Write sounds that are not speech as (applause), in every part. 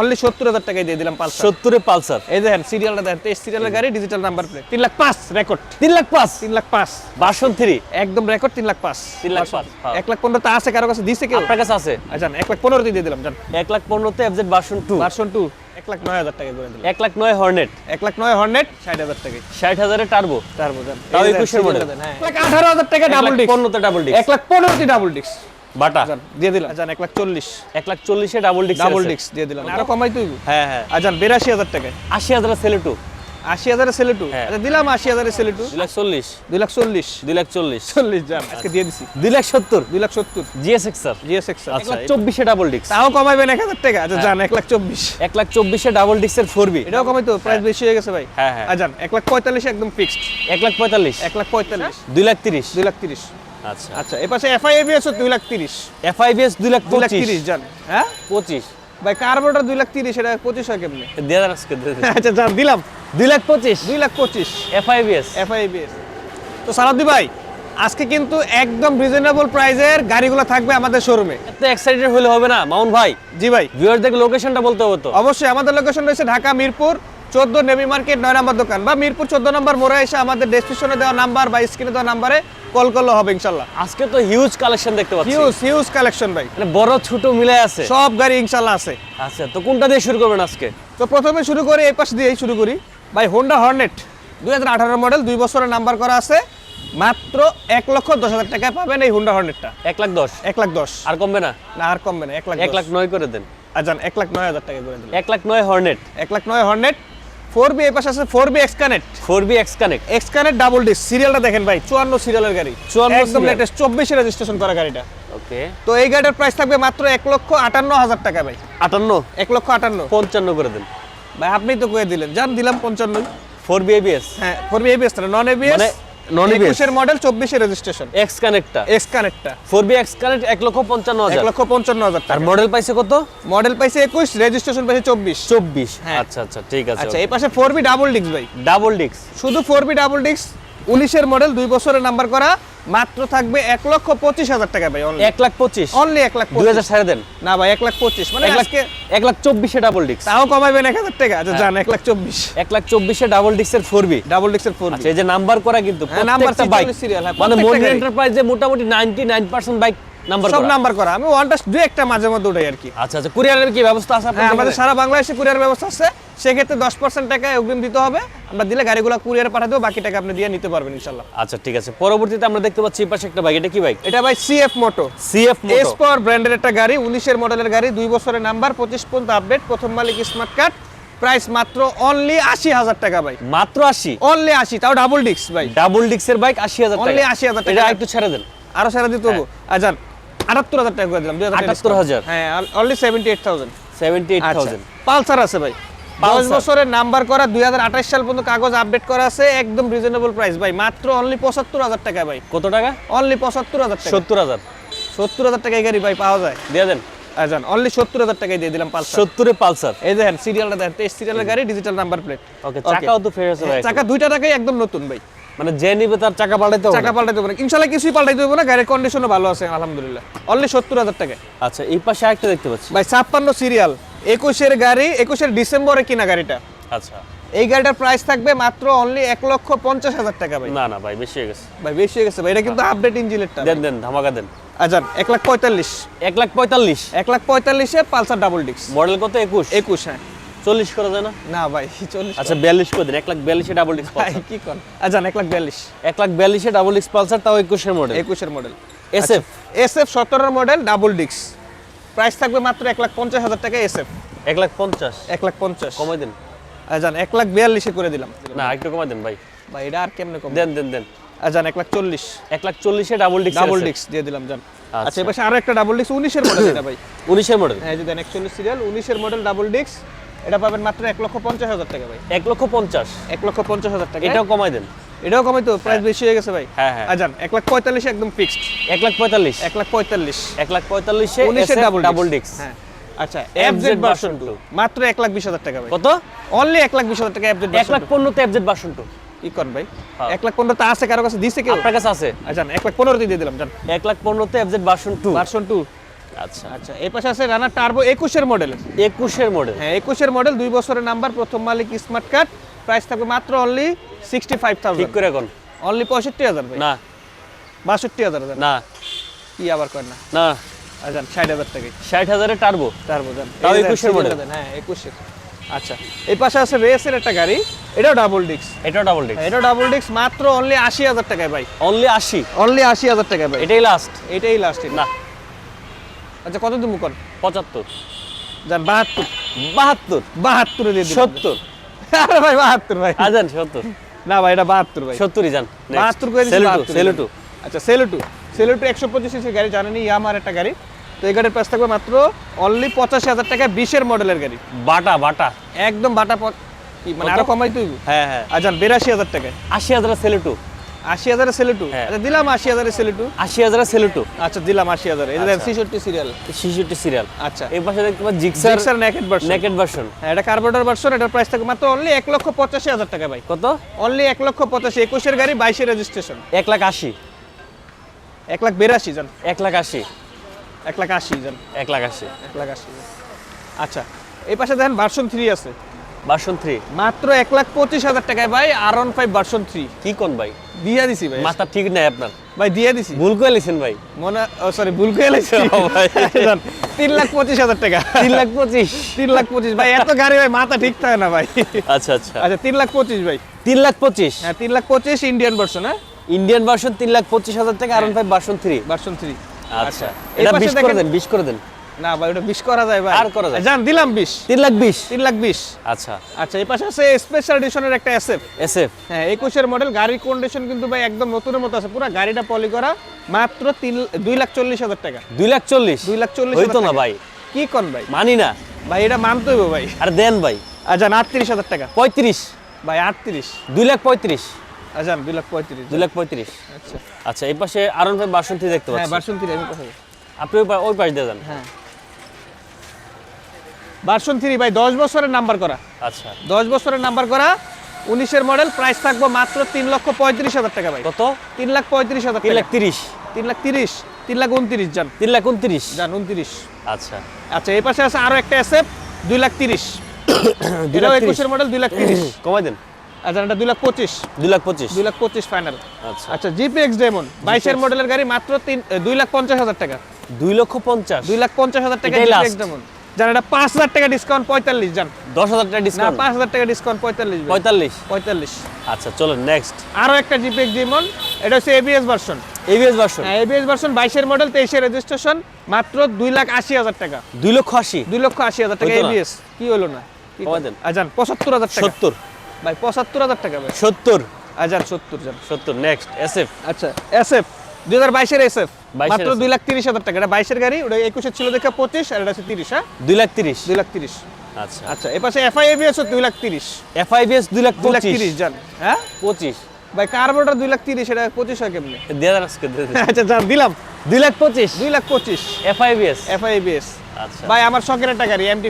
Only সত্তর হাজার টাকায় দিয়ে দিলাম পালসার। সত্তরে পালসার। এই দেখেন সিরিয়ালটা দেখেন তেইশ সিরিয়ালের গাড়ি ডিজিটাল নাম্বার প্লেট তিন লাখ পাঁচ রেকর্ড তিন লাখ পাঁচ? তিন লাখ পাঁচ। বাসন থ্রি? একদম রেকর্ড তিন লাখ পাঁচ। তিন লাখ পাঁচ, হ্যাঁ। এক লাখ পনেরো তা আছে কারও কাছে? দিছে কেউ? আপনার কাছে আছে? আচ্ছা এক লাখ পনেরো দিয়ে দিলাম জান এক লাখ পনেরোতে এফজেড বাসন টু এক লাখ নয় হাজার টাকা করে দিলাম। এক লাখ নয় হর্নেট। এক লাখ নয় হর্নেট ষাট হাজার টাকায়। ষাট হাজারে টার্বো তার বোঝান তাও 21 এর এক লাখ আঠারো হাজার টাকা ডাবল ডিস্ক পনেরোতে ডাবল ডিস্ক এক লাখ পনেরোটি ডাবল ডিস্ক বাটা? দিয়ে দিলাম। জান এক লাখ চল্লিশ। এক লাখ চল্লিশে ডাবল ডিস্ক ডাবল ডিস্ক দিয়ে দিলাম। আরও কমাই তুই হ্যাঁ হ্যাঁ। আজান বিরাশি হাজার টাকায়। আশি হাজার সেলে টু আশি হাজারে সেলে টু হ্যাঁ। আচ্ছা দিলাম আশি হাজারে সেলে টু দুই লাখ চল্লিশ। দুই লাখ চল্লিশ। দুই লাখ চল্লিশ। চল্লিশ জান আজকে দিয়ে দিছি। দুই লাখ সত্তর। দুই লাখ সত্তর। জিএস এক্সার জিএসএক্স এক লাখ চব্বিশে ডাবল ডিস্ক তাও কমাইবেন এক হাজার টাকা। হ্যাঁ। আচ্ছা জান এক লাখ চব্বিশ। এক লাখ চব্বিশে ডাবল ডিস্কের ফোর বি এটাও কমাই তো প্রাইস বেশি হয়ে গেছে ভাই। হ্যাঁ হ্যাঁ। আজান এক লাখ পঁয়তাল্লিশ একদম ফিক্সড এক লাখ পঁয়তাল্লিশ। এক লাখ পঁয়তাল্লিশ। দুই লাখ তিরিশ। দুই লাখ তিরিশ। আচ্ছা। আচ্ছা এপাশে এফআই এবিএস দুই লাখ তিরিশ। এফআইবিএস দুই লাখ দুই লাখ তিরিশ জান হ্যাঁ? পঁচিশ। ভাই কার্বোটা দুই লাখ তিরিশ এটা পঁচিশ হয় কেমনে? দিয়ে দেন আজকে আচ্ছা দিলাম। দুই লাখ পঁচিশ। দুই লাখ পঁচিশ। এফআইবিএস তো সারাদ্দি ভাই আজকে কিন্তু একদম রিজনেবল প্রাইজের গাড়িগুলো থাকবে আমাদের শোরুমে এত এক্সাইটেড হলে হবে না মামুন ভাই। জি ভাই। ভিউয়ারদের লোকেশনটা বলতে হবে তো। অবশ্যই আমাদের লোকেশন রয়েছে ঢাকা মিরপুর। চোদ্দ নেভি মার্কেট নয় নম্বর দোকান। বা মিরপুর চোদ্দ নম্বর মোড়ে এসে আমাদের ডেসক্রিপশনে দেওয়া নাম্বার বা স্ক্রিনে দেওয়া নাম্বারে কল করলে হবে ইনশাল্লাহ। আজকে তো হিউজ কালেকশন দেখতে পাচ্ছি। হিউজ হিউজ কালেকশন ভাই। মানে বড় ছোট মিলে আছে। সব গাড়ি ইনশাল্লাহ আছে। আচ্ছা তো কোনটা দিয়ে শুরু করবেন আজকে? তো প্রথমে শুরু করি এই পাশ দিয়েই শুরু করি। ভাই হোন্ডা হর্নেট দুই হাজার আঠারো মডেল দুই বছরের নাম্বার করা আছে। মাত্র এক লক্ষ দশ হাজার টাকায় পাবেন এই হোন্ডা হর্নেটটা এক লাখ দশ? এক লাখ দশ। আর কমবে না? না আর কমবে না এক লাখ এক লাখ নয় করে দেন। আজান এক লাখ নয় হাজার টাকা করে দেন এক লাখ নয় হর্নেট এক লাখ নয় হর্নেট ফোর বি এই পাশে আছে four B X connect four B X connect X connect double disc সিরিয়ালটা দেখেন ভাই চুয়ান্ন সিরিয়ালের গাড়ি। 54 একদম। লেটেস্ট চব্বিশে রেজিস্ট্রেশন করা গাড়িটা। ওকে তো এই গাড়িটার প্রাইস থাকবে মাত্র এক লক্ষ আটান্ন হাজার টাকা ভাই। আটান্ন? এক লক্ষ আটান্ন। পঞ্চান্ন করে দেন। ভাই আপনি তো কয়ে দিলেন জান দিলাম পঞ্চান্ন। ফোর বি এবিএস হ্যাঁ four B ABS non ABS non ABS? একুশের মডেল চব্বিশে রেজিস্ট্রেশন এক্স কানেক্টটা এক্স কানেক্টটা ফোর বি এক্স কানেক্ট এক লক্ষ পঞ্চান্ন এক হাজার লক্ষ পঞ্চান্ন হাজার আর মডেল পাইছে কত? মডেল পাইছে একুশ রেজিস্ট্রেশন পাইছে চব্বিশ। চব্বিশ। হ্যাঁ। আচ্ছা আচ্ছা ঠিক আছে আচ্ছা এই পাশে ফোর বি ডাবল ডিস্ক ভাই। ডাবল ডিক্স শুধু ফোর বি ডাবল ডিস্ক উনিশের মডেল দুই বছরের নাম্বার করা মাত্র থাকবে এক লক্ষ পঁচিশ হাজার টাকা ভাই এক লাখ পঁচিশ। অনলি এক লাখ দুই হাজার সাড়ে দেন। না ভাই এক লাখ পঁচিশ মানে এক এক লাখ চব্বিশে ডাবল ডিক্স তাও কমাইবেন এক হাজার টাকা হ্যাঁ। আচ্ছা জান এক লাখ চব্বিশ। এক লাখ চব্বিশে ডাবল ডিস্কের ফোর বি ডাবল ডিস্কের ফোর এই যে নাম্বার করা কিন্তু হ্যাঁ, নাম্বার প্রত্যেকটা বাইক 46 হ্যাঁ, মানে এন্টারপ্রাইজে মোটামুটি ninety nine percent bike number সব নাম্বার করা। আমি ওয়ানটা দুই একটা মাঝে মধ্যে উঠাই আর কি আচ্ছা আচ্ছা কুরিয়ারের কি ব্যবস্থা আছে হ্যাঁ আপনাদের আমাদের সারা বাংলাদেশে কুরিয়ার ব্যবস্থা আছে। সেক্ষেত্রে দশ পার্সেন্ট টাকা অগ্রিম দিতে হবে। আমরা দিলে গাড়িগুলো কুরিয়ারে পাঠিয়ে দেবো বাকি টাকা আপনি দিয়ে নিতে পারবেন ইনশাল্লাহ। আচ্ছা ঠিক আছে। পরবর্তীতে আমরা দেখতে পাচ্ছি পাশে একটা বাইক এটা কি বাইক এটা ভাই CF Moto CF S power ব্র্যান্ডের একটা গাড়ি উনিশের মডেলের গাড়ি দুই বছরের নাম্বার পঁচিশ পর্যন্ত আপডেট প্রথম মালিক স্মার্ট কার্ড প্রাইস মাত্র অনলি আশি হাজার টাকা ভাই। মাত্র আশি? অনলি আশি তাও ডাবল ডিস্ক ভাই। ডাবল ডিক্সের বাইক আশি হাজার Only টাকা। 80,000 টাকা। একটু ছেড়ে দেন। আরও সেরা দিতে হব। আচ্ছা আটাত্তর হাজার টাকা করে দিলাম দুই হাজার 78,000 হ্যাঁ only seventy eight thousand seventy eight thousand Pulsar আছে ভাই। দশ। বছরের নাম্বার করা দুই হাজার আঠাশ সাল পর্যন্ত কাগজ আপডেট করা আছে একদম রিজনেবল প্রাইস ভাই মাত্র অনলি পঁচাত্তর হাজার টাকা ভাই। কত টাকা? অনলি পঁচাত্তর হাজার টাকা। সত্তর হাজার। সত্তর হাজার টাকা গাড়ি ভাই পাওয়া যায়। দিয়ে দেন। আচ্ছা অনলি সত্তর হাজার টাকায় দিয়ে দিলাম পালসার। সত্তরে পালসার। এই দেখেন সিরিয়ালটা দেখেন তেইশ সিরিয়ালের গাড়ি ডিজিটাল নাম্বার প্লেট ওকে চাকাও তো আছে ভাই চাকা দুইটা টাকাই একদম নতুন ভাই। মানে যে নিবে তার চাকা পাল্টাইতে হবে চাকা পাল্টাইতে হবে না। ইনশাল্লাহ কিছুই পাল্টাইতে হবে না গাড়ির কন্ডিশনও ভালো আছে আলহামদুলিল্লাহ। অনলি সত্তর হাজার টাকা। আচ্ছা এই পাশে আরেকটা দেখতে পাচ্ছি। ভাই ছাপ্পান্ন সিরিয়াল একুশের গাড়ি একুশের ডিসেম্বরে কিনা গাড়িটা। আচ্ছা। এই গাড়িটার প্রাইস থাকবে মাত্র অনলি এক লক্ষ পঞ্চাশ হাজার টাকা ভাই। না না ভাই বেশি হয়ে গেছে। ভাই বেশি হয়ে গেছে ভাই। এটা কিন্তু আপডেট ইঞ্জিনেরটা দেন দেন ধামাকা দেন। আচ্ছা এক লাখ পঁয়তাল্লিশ। এক লাখ পঁয়তাল্লিশ। এক লাখ পঁয়তাল্লিশে পালসার ডাবল ডিস্ক মডেল কত? একুশ। একুশ হ্যাঁ। চল্লিশ করা যায় না? না ভাই চল্লিশ আচ্ছা বিয়াল্লিশ করে দিন? এক লাখ বিয়াল্লিশে ডাবল ডিক্স ভাই কি কর? আচ্ছা এক লাখ বিয়াল্লিশ। এক লাখ বিয়াল্লিশে ডাবল ডিক্স পালসার তাও একুশের মডেল একুশের model S F S F সতেরোর মডেল ডাবল ডিস্ক প্রাইস থাকবে মাত্র এক লাখ পঞ্চাশ হাজার টাকা এস এফ এক লাখ পঞ্চাশ? এক লাখ পঞ্চাশ। কমাই দেন। আজান এক লাখ বিয়াল্লিশে করে দিলাম। না একটু কমাই দেন ভাই। ভাই এটা আর কেমনে কম দেন দেন দেন। আজান এক লাখ চল্লিশ। এক লাখ চল্লিশে ডাবল ডিক্স ডাবল ডিস্ক দিয়ে দিলাম জান। আচ্ছা। আচ্ছা এবার আরও একটা ডাবল ডিস্ক উনিশের মডেল (laughs) এটা ভাই। উনিশের মডেল হ্যাঁ যদি একচল্লিশ সিরিয়াল উনিশের মডেল ডাবল ডিস্ক এটা পাবেন মাত্র এক লক্ষ পঞ্চাশ হাজার টাকা ভাই এক লক্ষ পঞ্চাশ এক লক্ষ পঞ্চাশ হাজার টাকা এটাও কমাই দেন এটাও কমে তো প্রাইস বেশি হয়ে গেছে ভাই হ্যাঁ, হ্যাঁ। আজান এক লাখ পঁয়তাল্লিশ একদম ফিক্সড এক লাখ পঁয়তাল্লিশ এক লাখ পঁয়তাল্লিশ এক লাখ পঁয়তাল্লিশে উনিশের ডাবল ডাবল ডিক্স হ্যাঁ আচ্ছা FZ এফজেড ভার্সন টু মাত্র এক লাখ বিশ হাজার টাকা ভাই কত অনলি এক লাখ বিশ হাজার টাকা এফজেড এক লাখ পনেরোতে এফজেড টু কি করেন ভাই হ্যাঁ। এক লাখ আছে কারও কাছে দিছে কেউ আপনার কাছে আছে আচ্ছা এক লাখ পনেরো দিয়ে দিলাম জান এক লাখ পনেরোতে এফজেড টু ভার্সন টু আচ্ছা। আচ্ছা এই পাশে আছে রানা টার্বো একুশের মডেলের একুশের মডেল হ্যাঁ একুশের মডেল দুই বছরের নাম্বার প্রথম মালিক স্মার্ট কার্ড প্রাইস থাকবে মাত্র অনলি সিক্সটি ফাইভ ঠিক থাউজেন্ড করে এখন। অনলি পঁয়ষট্টি হাজার না। বাষট্টি হাজার না। কি আবার করেন না? না। আচ্ছা ষাট হাজার টাকা ষাট হাজারে টার্বো টার্বো যান তাও এই যে 21 এর model? সিরিয়ালটা দেন, হ্যাঁ একুশের। আচ্ছা এই পাশে আছে রেসের একটা গাড়ি এটাও ডাবল ডিস্ক এটাও ডাবল ডিস্ক এটাও ডাবল ডিস্ক মাত্র অনলি আশি হাজার টাকায় ভাই। অনলি আশি। অনলি আশি হাজার টাকায় ভাই। এটাই লাস্ট এটাই লাস্ট না। আচ্ছা কত তুমি কর? পঁচাত্তর। যান বাহাত্তর। বাহাত্তর? বাহাত্তরে দিয়ে সত্তর। আরে ভাই বাহাত্তর ভাই। আজান সত্তর। না ভাই এটা বাহাত্তর ভাই। সত্তরই যান। বাহাত্তর করে দিচ্ছি সেলুটু আচ্ছা সেলুটু। সেলুটু একশো পঁচিশ সিসির গাড়ি জানেনি ইয়ামার একটা গাড়ি। তো এই গাড়ির প্রাইস থাকবে মাত্র অনলি পঁচাশি হাজার টাকা বিশের মডেলের গাড়ি। বাটা বাটা। একদম বাটা মানে আরও কমাই তুই হ্যাঁ হ্যাঁ। আচ্ছা বিরাশি হাজার টাকায়। আশি হাজার সেলুটু। আশি হাজারে সেলুটু হ্যাঁ। আচ্ছা দিলাম আশি হাজারে সেলুটু আশি হাজার সেলুটু আচ্ছা দিলাম আশি হাজার এই আচ্ছা। ছিষট্টি সিরিয়াল শিশুটি সিরিয়াল আচ্ছা। এই পাশে দেখতে পাচ্ছি Gixxer Gixxer naked version naked version হ্যাঁ এটা কার্বোরেটর ভার্সন এটার প্রাইস থাকবে মাত্র অনলি এক লক্ষ পঁচাশি হাজার টাকা ভাই। কত? অনলি এক লক্ষ পঁচাশি একুশের গাড়ি বাইশের রেজিস্ট্রেশন এক লাখ আশি। এক লাখ বিরাশি জন। এক লাখ আশি। এক লাখ আশি জন। এক লাখ আশি। এক লাখ আশি। আচ্ছা এই পাশে দেখেন ভার্সন থ্রি আছে। ভার্সন থ্রি মাত্র এক লাখ পঁচিশ হাজার টাকায় ভাই R one five version three কি কোন ভাই? দিয়ে দিছি ভাই। মাথা ঠিক নাই আপনার। ভাই দিয়ে দিছি। ভুল করে লিখছেন ভাই। মনে সরি ভুল করে লাইছি ভাই। জান, তিন লাখ পঁচিশ হাজার টাকা। তিন লাখ পঁচিশ। তিন লাখ পঁচিশ। ভাই এত গাড়ি ভাই মাথা ঠিক থাকে না ভাই। আচ্ছা আচ্ছা। আচ্ছা তিন লাখ পঁচিশ ভাই। তিন লাখ পঁচিশ? হ্যাঁ তিন লাখ পঁচিশ ইন্ডিয়ান ভার্সন হ্যাঁ? ইন্ডিয়ান ভার্সন তিন লাখ পঁচিশ হাজার টাকা R five version three version three আচ্ছা। এটা পাশে বিশ করে দেন বিশ করে দেন। না ভাই ওটা বিশ করা যায় ভাই। আর করা যায়? জান দিলাম বিশ। তিন লাখ বিশ? তিন লাখ বিশ। আচ্ছা। আচ্ছা এই পাশে আছে স্পেশাল এডিশনের একটা এসএফ এস এফ হ্যাঁ একুশের মডেল গাড়ির কন্ডিশন কিন্তু ভাই একদম নতুনের মতো আছে। পুরো গাড়িটা পলি করা মাত্র তিন দুই লাখ চল্লিশ হাজার টাকা। দুই লাখ চল্লিশ? দুই লাখ চল্লিশ হইতো না ভাই। কি কন ভাই? মানি না। ভাই এটা মানতে ভাই। আর দেন ভাই। আচ্ছা আটত্রিশ হাজার টাকা। পঁয়ত্রিশ। ভাই আটত্রিশ। দুই লাখ পঁয়ত্রিশ। আচ্ছা দুই লাখ পঁয়ত্রিশ। দুই লাখ পঁয়ত্রিশ। আচ্ছা। আচ্ছা এই পাশে আর ফাইভ ভার্সন থ্রি দেখতে হ্যাঁ পাচ্ছি। ভার্সন থ্রি আমি কথা বলি। আপনি ওই পাশ দিয়ে যান। হ্যাঁ। ভার্সন থ্রি ভাই দশ বছরের নাম্বার করা। আচ্ছা। দশ বছরের নাম্বার করা উনিশের মডেল প্রাইস থাকব মাত্র তিন লক্ষ পঁয়ত্রিশ হাজার টাকা ভাই। কত? তিন লাখ পঁয়ত্রিশ হাজার তিন লাখ তিরিশ। তিন লাখ তিরিশ তিন লাখ উনত্রিশ যান তিন লাখ উনত্রিশ। যান উনত্রিশ। আচ্ছা। আচ্ছা এই পাশে আছে আরও একটা এসএফ দুই লাখ তিরিশ। (coughs) দুই লাখ একুশের মডেল দুই লাখ তিরিশ। (coughs) কমাই দেন। আচ্ছা এটা দুই লাখ পঁচিশ। দুই লাখ পঁচিশ। দুই লাখ পঁচিশ ফাইনাল আচ্ছা। আচ্ছা জিপি এক্স ডেমন বাইশের মডেলের গাড়ি মাত্র তিন দুই লাখ পঞ্চাশ হাজার টাকা। দুই লক্ষ পঞ্চাশ। দুই লাখ পঞ্চাশ হাজার টাকা এটাই জিপি এক্স ডেমন জান এটা পাঁচ হাজার টাকা ডিসকাউন্ট পঁয়তাল্লিশ জান। দশ হাজার টাকা ডিসকাউন্ট পাঁচ হাজার টাকা ডিসকাউন্ট পঁয়তাল্লিশ পঁয়তাল্লিশ? পঁয়তাল্লিশ। আচ্ছা চলো নেক্সট আরও একটা জিপি এক্স এটা হচ্ছে এবিএস ভার্সন এবিএস ভার্সন হ্যাঁ এবিএস ভার্সন বাইশের মডেল তেইশের রেজিস্ট্রেশন মাত্র দুই লাখ আশি হাজার টাকা। দুই লক্ষ আশি? দুই লক্ষ আশি হাজার টাকা এবিএস কি হলো না? আজান পঁচাত্তর হাজার টাকা। সত্তর। ভাই পঁচাত্তর হাজার টাকা ভাই। সত্তর। আজান সত্তর জন। সত্তর নেক্সট এস এফ আচ্ছা এসএফ দুই হাজার বাইশের এসএফ মাত্র দুই লাখ তিরিশ হাজার টাকা। এটা বাইশের গাড়ি ওটা একুশের ছিল দেখা পঁচিশ আর এটা হচ্ছে তিরিশ হ্যাঁ? দুই লাখ তিরিশ। দুই লাখ তিরিশ। আচ্ছা। আচ্ছা এ পাশে দুই লাখ তিরিশ। এফআইবিএস দুই লাখ দুই লাখ পঁচিশ তিরিশ জান। হ্যাঁ? পঁচিশ। ভাই কার্বোটার দুই লাখ তিরিশ এটা পঁচিশ হয় কেমনি? দিয়ে আজকে আচ্ছা দিলাম। দুই লাখ পঁচিশ। দুই লাখ পঁচিশ। এফআইবিএস আচ্ছা। ভাই আমার শখের একটা গাড়ি এমটি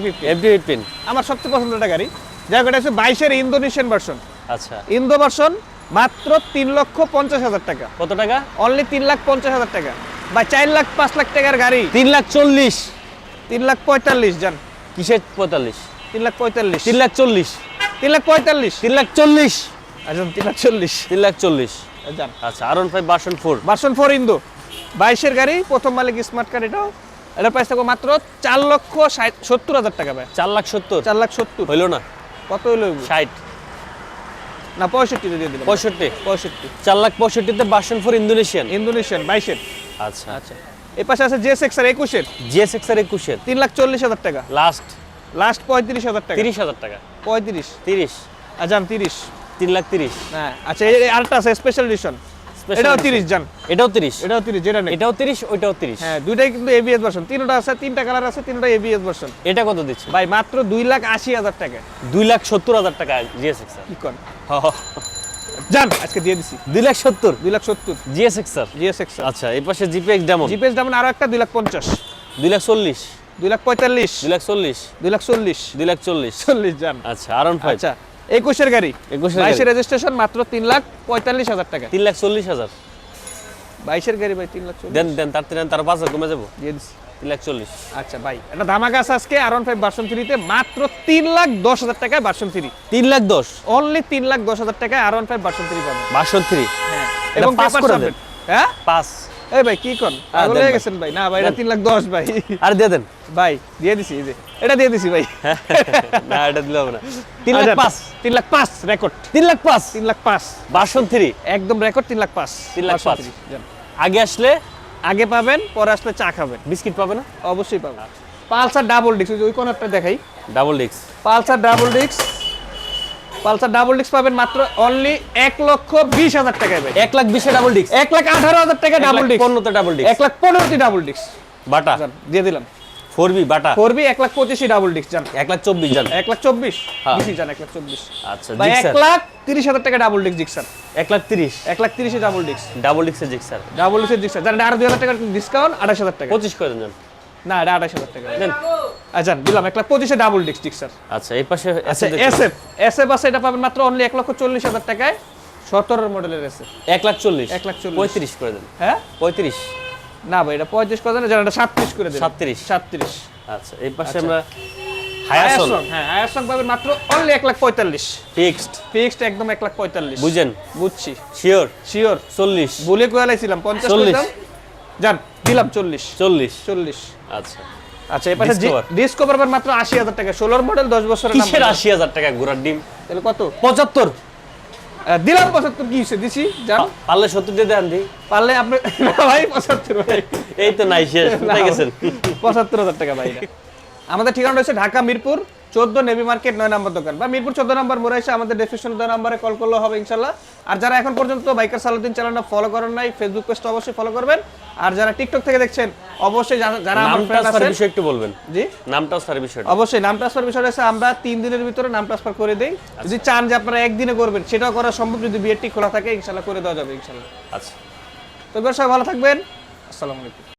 আমার সবচেয়ে পছন্দের একটা গাড়ি। যাই হোক এটা হচ্ছে বাইশের ইন্দোনেশিয়ান ভার্সন আচ্ছা। ইন্দো ভার্সন মাত্র তিন লক্ষ পঞ্চাশ হাজার টাকা। কত টাকা? অনলি তিন লাখ পঞ্চাশ হাজার টাকা। বা চার লাখ পাঁচ লাখ টাকার গাড়ি। তিন লাখ চল্লিশ। তিন লাখ পঁয়তাল্লিশ জান। কিসের পঁয়তাল্লিশ? তিন লাখ পঁয়তাল্লিশ। তিন লাখ চল্লিশ। তিন লাখ পঁয়তাল্লিশ। তিন লাখ চল্লিশ। আচ্ছা তিন লাখ চল্লিশ। তিন লাখ চল্লিশ। জান। আচ্ছা R five version four version four Indo বাইশের গাড়ি প্রথম মালিক স্মার্ট কার্ড এটাও। এটা প্রাইস থাকবে মাত্র চার লক্ষ ষাট- সত্তর হাজার টাকা ভাই। চার লাখ সত্তর। চার লাখ সত্তর। হইল না? কত হইল ষাট। না পঁয়ষট্টিতে দিয়ে দিলাম। পঁয়ষট্টি? পঁয়ষট্টি। চার লাখ পঁয়ষট্টিতে বাসন ফর ইন্দোনেশিয়ান ইন্দোনেশিয়ান বাইশের। আচ্ছা। আচ্ছা। এই পাশে আছে জে সেক্সার একুশের। জে এক্স আর একুশের। তিন লাখ চল্লিশ হাজার টাকা। লাস্ট লাস্ট পঁয়ত্রিশ হাজার টাকা। তিরিশ হাজার টাকা। পঁয়ত্রিশ। তিরিশ। আজান তিরিশ। তিন লাখ তিরিশ। হ্যাঁ আচ্ছা আরেকটা আছে স্পেশাল এডিশন এটাও edition। তিরিশ জান এটাও তিরিশ এটাও তিরিশ যেটা নেই এটাও ওইটাও তিরিশ হ্যাঁ দুইটাই কিন্তু এবিএস ভার্সন তিনটা আছে তিনটা কালার আছে তিনটা এবিএস ভার্সন এটা কত দিচ্ছে ভাই মাত্র দুই লাখ আশি হাজার টাকা দুই লাখ সত্তর হাজার টাকা জিএস এক্স কি কর জান আজকে দিয়ে দিছি লাখ সত্তর দুই লাখ সত্তর জিএস এক্স আর জিএস এক্স আচ্ছা এই পাশে জিপিএক্স ডেমন জিপিএস দাম আরও একটা দুই লাখ পঞ্চাশ দুই লাখ চল্লিশ দুই লাখ পঁয়তাল্লিশ দুই লাখ চল্লিশ দুই লাখ চল্লিশ দুই লাখ চল্লিশ চল্লিশ জান আচ্ছা আর ফাইভ আচ্ছা একুশের গাড়ি। একুশের বাইশের রেজিস্ট্রেশন মাত্র তিন লাখ পঁয়তাল্লিশ হাজার টাকা। তিন লাখ চল্লিশ হাজার। বাইশের গাড়ি ভাই তিন লাখ দেন দেন তার তিন তার পাঁচ হাজার কমে যাব। দিয়ে তিন লাখ চল্লিশ। আচ্ছা ভাই এটা ধামাকা আছে আজকে আর ওয়ান ফাইভ ভার্সন থ্রিতে মাত্র তিন লাখ দশ হাজার টাকায় ভার্সন থ্রি তিন লাখ দশ। অনলি তিন লাখ দশ হাজার টাকায় R one five version three পাবেন থ্রি হ্যাঁ এবং pass করে হ্যাঁ? পাঁচ এই ভাই কি পাগল হয়ে গেছেন ভাই। না ভাই এটা তিন লাখ দশ ভাই। আর দিয়ে দেন। ভাই দিয়ে দিছি এই যে। এটা দিয়ে দিছি ভাই। (laughs) না এটা না। তিন লাখ আচ্ছা, পাঁচ তিন লাখ পাঁচ রেকর্ড তিন লাখ পাঁচ। তিন লাখ পাঁচ। বাষট্টি। থ্রি একদম রেকর্ড তিন লাখ পাঁচ। তিন লাখ পাঁচ। আগে আসলে? আগে পাবেন পরে আসলে চা খাবেন। বিস্কিট পাবে না? অবশ্যই পাবেন। পালসার ডাবল ডিস্ক ওই কোনারটা দেখাই। ডাবল ডিক্স Pulsar double disc Pulsar double disc পাবেন মাত্র অনলি এক লক্ষ বিশ হাজার টাকায় ভাই এক লাখ বিশে ডাবল ডিক্স এক লাখ আঠারো হাজার টাকা ডাবল ডিস্ক পনেরোতে ডাবল ডিক্স এক লাখ পনেরোটি ডাবল ডিস্ক বাটা দিয়ে দিলাম ফোর বি বাটা ফোর বি এক লাখ পঁচিশই ডাবল ডিস্ক জান এক লাখ চব্বিশ জান এক লাখ চব্বিশ হ্যাঁ। জান এক লাখ চব্বিশ আচ্ছা ভাই এক লাখ তিরিশ হাজার টাকা ডাবল ডিস্ক জিক্সার এক লাখ তিরিশ এক লাখ তিরিশে ডাবল ডিস্ক ডাবল ডিক্সের জিক্সার ডাবল ডিস্কের জিক্সার জান আরও দুই হাজার টাকার ডিসকাউন্ট আঠাশ হাজার টাকা পঁচিশ করে দেন না এটা আঠাশ হাজার টাকা। দেন আচ্ছা দিলাম এক লাখ পঁচিশে ডাবল ডিস্ক জিক্সার আচ্ছা এই পাশে আচ্ছা এসএফ এসএফ আছে এটা পাবেন মাত্র অনলি এক লক্ষ চল্লিশ হাজার টাকায় সতেরো মডেলের এসএফ এক লাখ চল্লিশ? এক লাখ চল্লিশ। পঁয়ত্রিশ করে দেন। হ্যাঁ? পঁয়ত্রিশ? না ভাই এটা পঁয়ত্রিশ করে দেন জানা এটা সাতত্রিশ করে দেন সাতত্রিশ। সাতত্রিশ। আচ্ছা এই পাশে আমরা হায়াসন হায়াসং হ্যাঁ হায়াসং পাবেন মাত্র অনলি এক লাখ পঁয়তাল্লিশ। ফিক্সড ফিক্সড একদম এক লাখ পঁয়তাল্লিশ। বুঝেন। বুঝছি। শিওর শিওর চল্লিশ। বলে কোয়ালাইছিলাম পঞ্চাশ চল্লিশ। যান দিলাম চল্লিশ। চল্লিশ। চল্লিশ। আচ্ছা। আচ্ছা এপাশে ডিসকভার পাবেন মাত্র আশি হাজার টাকা। ষোলোর মডেল দশ বছরের কিসের আশি হাজার টাকা ঘোড়ার ডিম? তাহলে কত? পঁচাত্তর। দিলাম পঁচাত্তর কি হয়েছে? দিছি যান। পারলে সত্তর দিয়ে দেন দি। পারলে আপনি ভাই পঁচাত্তর ভাই। এই তো নাই শেষ। গেছেন? পঁচাত্তর হাজার টাকা ভাই আমাদের ঠিকানা রয়েছে ঢাকা মিরপুর। চোদ্দ নেভি মার্কেট নয় নম্বর দোকান। বা মিরপুর চোদ্দ নম্বর মোড়ে এসে আমাদের ডেসক্রিপশন দেওয়া নম্বরে কল করলেও হবে ইনশাল্লাহ। আর যারা এখন পর্যন্ত বাইকার সালুদ্দিন চ্যানেলটা ফলো করেন নাই ফেসবুক পেজটা অবশ্যই ফলো করবেন। আর যারা টিকটক থেকে দেখছেন অবশ্যই যারা- যারা নাম আমার friend আছেন- বিষয়ে একটু বলবেন। জি? নাম ট্রান্সফারের বিষয়টা। অবশ্যই নাম ট্রান্সফার বিষয় রয়েছে আমরা তিন দিনের ভিতরে নাম ট্রান্সফার করে দেই। যদি চান যে আপনারা একদিনে করবেন সেটাও করা সম্ভব। যদি বিয়েটি খোলা থাকে ইনশাল্লাহ করে দেওয়া যাবে ইনশাল্লাহ। আচ্ছা। তো সবাই ভালো থাকবেন। আসসালামু আলাইকুম।